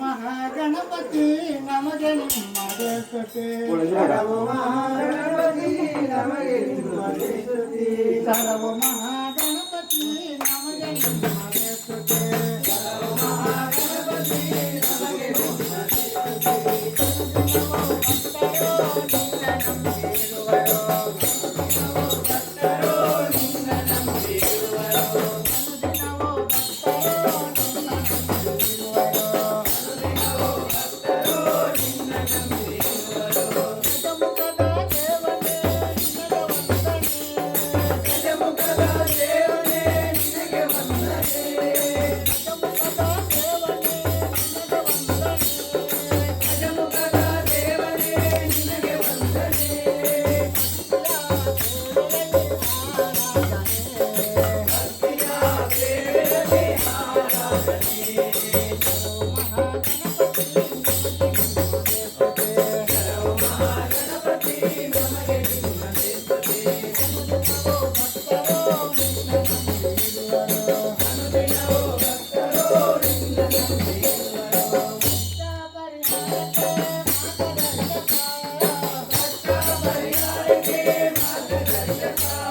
మహాగణపతి నమగే నిమ్మదేశతే శరణు Mahaganapati నమగే నిమ్మదేశతి. శరవు Mahaganapati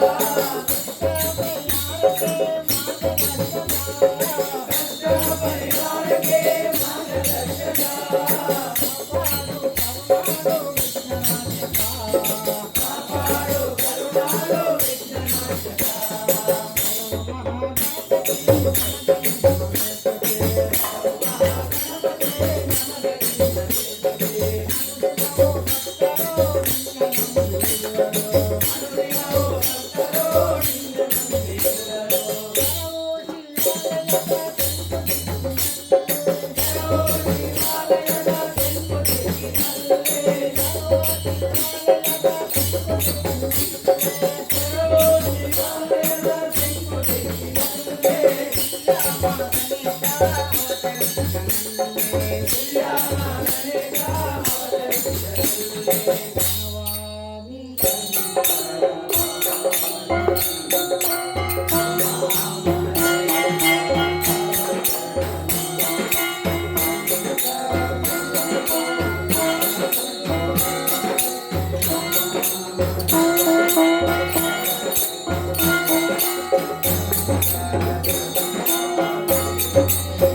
Oh bom. Thank you.